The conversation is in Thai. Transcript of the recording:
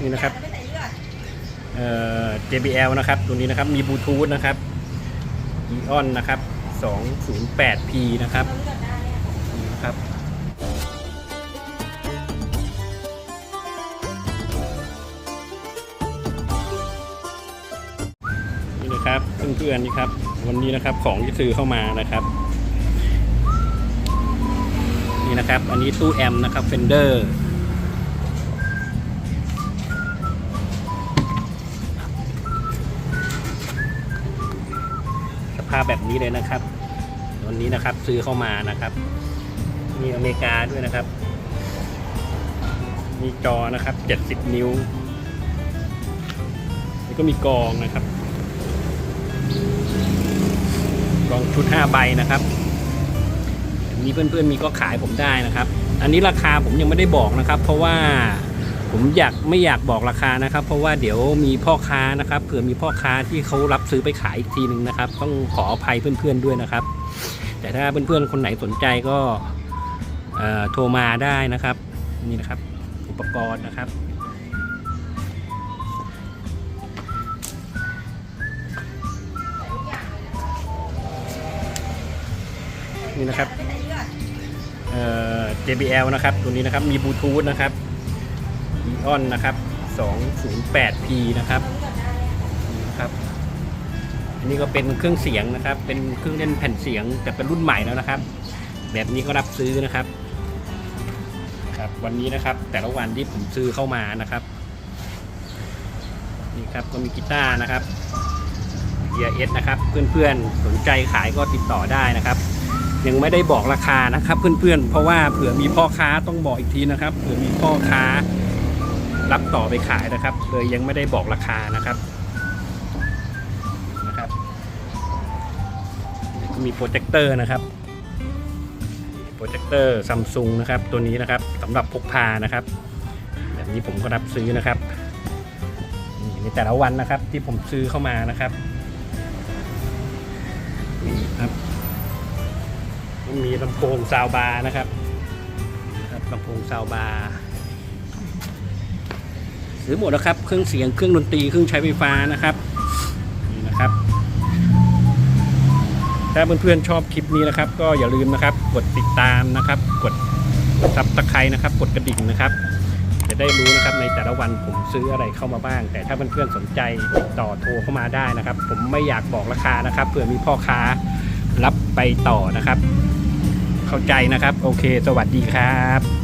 นี่นะครับเอ่อ JBL นะครับตัวนี้นะครับมีบลูทูธนะครับ Eon นะครับ 208P นะครับนี่นะครับนี่นะครับเพื่อนๆนี่ครับวันนี้นะครับของที่ซื้อเข้ามานะครับนี่นะครับ อันนี้ตู้แอมนะครับเฟนเดอร์ ภาพแบบนี้เลยนะครับวันนี้นะครับซื้อเข้ามานะครับ มีอเมริกาด้วยนะครับ มีจอนะครับ 70 นิ้ว แล้วก็มีกองนะครับ กองชุด 5 ใบนะครับมีเพื่อนๆมีก็ขายผมได้นะครับ อันนี้ราคาผมยังไม่ได้บอกนะครับ เพราะว่า ผมอยากไม่อยากบอกราคานะครับ เพราะว่าเดี๋ยวมีพ่อค้านะครับเผื่อมีพ่อค้าที่เขารับซื้อไปขายอีกทีหนึ่งนะครับ ต้องขออภัยเพื่อนๆด้วยนะครับ แต่ถ้าเพื่อนๆคนไหนสนใจก็โทรมาได้นะครับนี่นะครับอุปกรณ์นะครับ นี่นะครับเอ่อ JBL นะครับ ตัวนี้นะครับ มีบลูทูธนะครับ Eon นนะครับ 208P นะครับนี่นะครับอันนี้ก็เป็นเครื่องเสียงนะครับ เป็นเครื่องเล่นแผ่นเสียงแต่เป็นรุ่นใหม่แล้วนะครับ แบบนี้ก็รับซื้อนะครับครับวันนี้นะครับแต่ละวันที่ผมซื้อเข้ามานะครับนี่ครับก็มีกีตาร์นะครับ ES นะครับเพื่อนๆสนใจขายก็ติดต่อได้นะครับ ยังไม่ได้บอกราคานะครับ เพื่อนๆ เพราะว่าเผื่อมีพ่อค้าต้องบอกอีกทีนะครับเผื่อมีพ่อค้า รับต่อไปขายนะครับ เลยยังไม่ได้บอกราคานะครับนะครับมีโปรเจคเตอร์นะครับโปรเจคเตอร์ซัมซุงนะครับตัวนี้นะครับสำหรับพกพานะครับ แบบนี้ผมก็รับซื้อนะครับนี่ในแต่ละวันนะครับที่ผมซื้อเข้ามานะครับนี่ครับมีลำโพงซาวบาร์นะครับครับลำโพงซาวบาร์ ซื้อหมดแล้วครับ เครื่องเสียงเครื่องดนตรีเครื่องใช้ไฟฟ้านะครับนี่นะครับ ถ้าเพื่อนๆชอบคลิปนี้นะครับ ก็อย่าลืมนะครับ กดติดตามนะครับ กดซับตะไคร้นะครับ กดกระดิ่งนะครับจะได้รู้นะครับในแต่ละวันผมซื้ออะไรเข้ามาบ้าง แต่ถ้าเพื่อนๆสนใจติดต่อโทรเข้ามาได้นะครับ ผมไม่อยากบอกราคานะครับเผื่อมีพ่อค้ารับไปต่อนะครับ เข้าใจนะครับ โอเค สวัสดีครับ